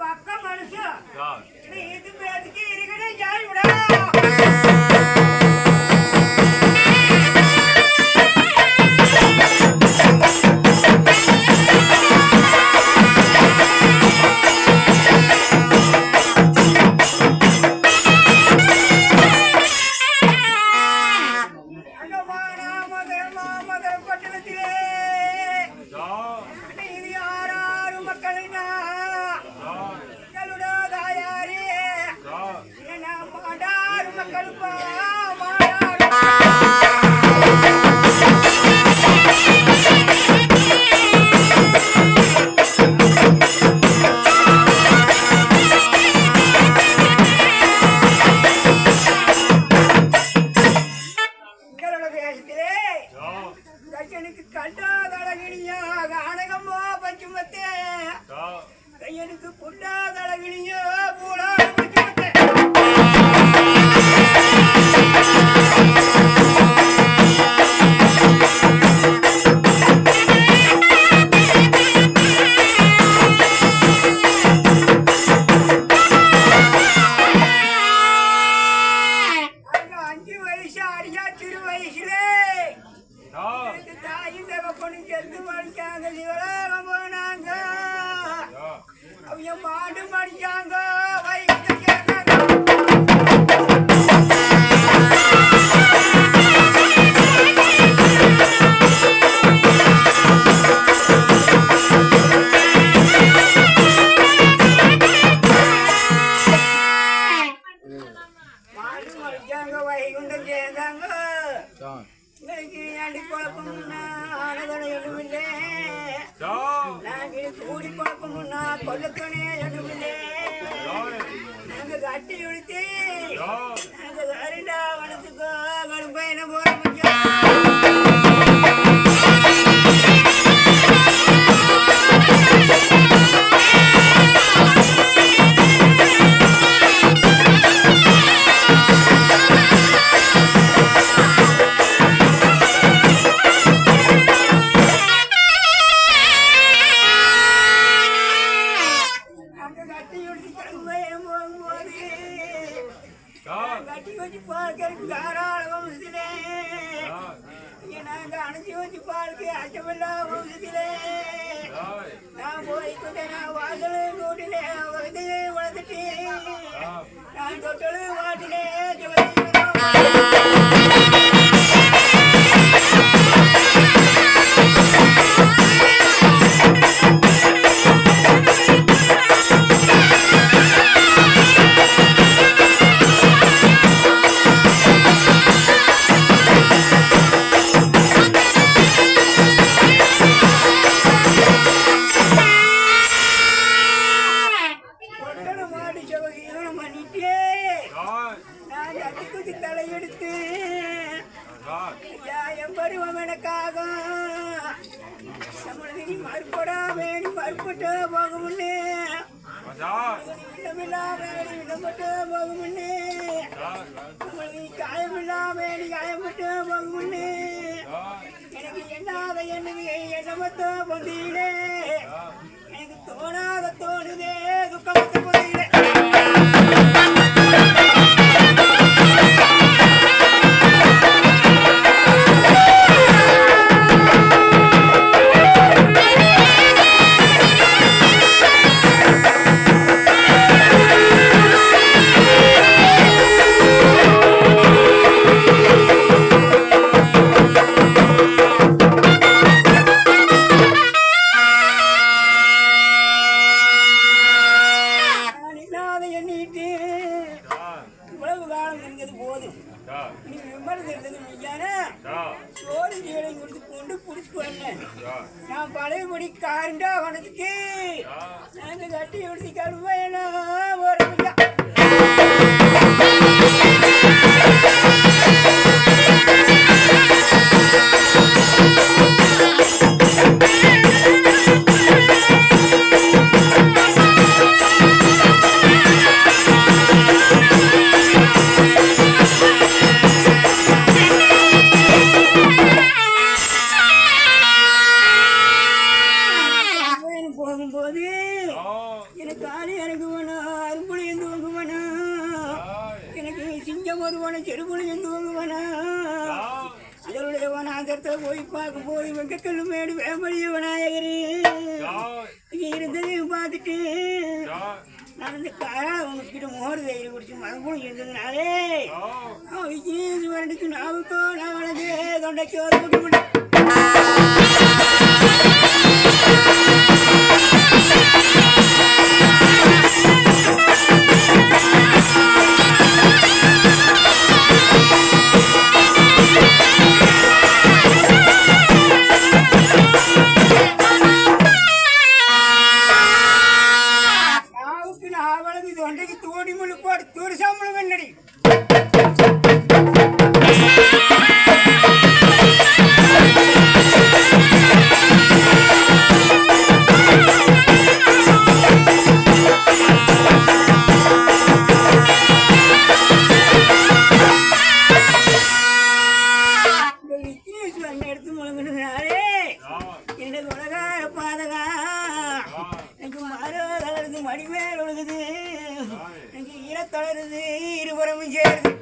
மக்க மனுஷன். இது பேருக்கு இருக்கனே ஜாய் விடா கையனுக்கு புண்டாதழகினியோ பூலா பஞ்சுமத்தே அங்க அஞ்சு வயசு அடியா சிறு வயசுலே. எனக்கு அவங்க மாடு மடிச்சாங்க வை உங்களுக்கு ஏண்டி குழப்பம்னா ஆனதனை ஒண்ணுமில்லை நாங்கள் கூடி குழப்பம்னா கொல்லக்கணே ஒண்ணுமில்லை நாங்க கட்டி உடுத்தி நாங்க வருடா வனத்துக்கோ போறோம் கட்டி வச்சு பார்க்கறதுக்கு தாராள வம்சத்திலே இங்க நாங்க அணைச்சி வச்சு பார்க்க அச்சமில்லா வம்சத்திலே நான் போய் கொண்டே நான் வாசலே கூட்டிலே வளர்ந்தே வளர்ந்துட்டு நான் தொட்டலும் நீ வேணி மறுப்பட்டு போக முன்னே. வேணி இடப்பட்டு போக முன்னே. காயமில்லா வேணி காயப்பட்டு போக எனக்கு எண்ணாத எண்ணமத்தோ பொந்தியிலே எனக்கு தோணாத தோணுதே. நீ விமர்சனம் இருந்தது சோறு ஜீவனை கொடுத்து கொண்டு குடிச்சு வந்தேன் நான் பழையபடி காரண்டா வனத்துக்கு நாங்க கட்டி உடுத்தி கடுமையெல்லாம் ஒரு எல்லாம் வருவான செருப்புல சென்று வருவானா? அதனுடைய வனாந்தரத்தை போய் பார்க்கும் போது வெங்கக்கல்லு மேடு வேம்படிய விநாயகரே இங்கே இருந்ததையும் பார்த்துட்டு நடந்து காரா உங்ககிட்ட மோர் தயிர் குடிச்சு மதம்பூரம் இருந்ததுனாலே விஜயேஸ்வரனுக்கு நாவுக்கோ நாவனது தொண்டைக்கு ஒரு முழங்கினாரே எனக்கு உலகார பாதகா. எனக்கு தளருது மடிமேல் ஒழுகுது. எனக்கு ஈர தளருது இருபுறமும் சேருது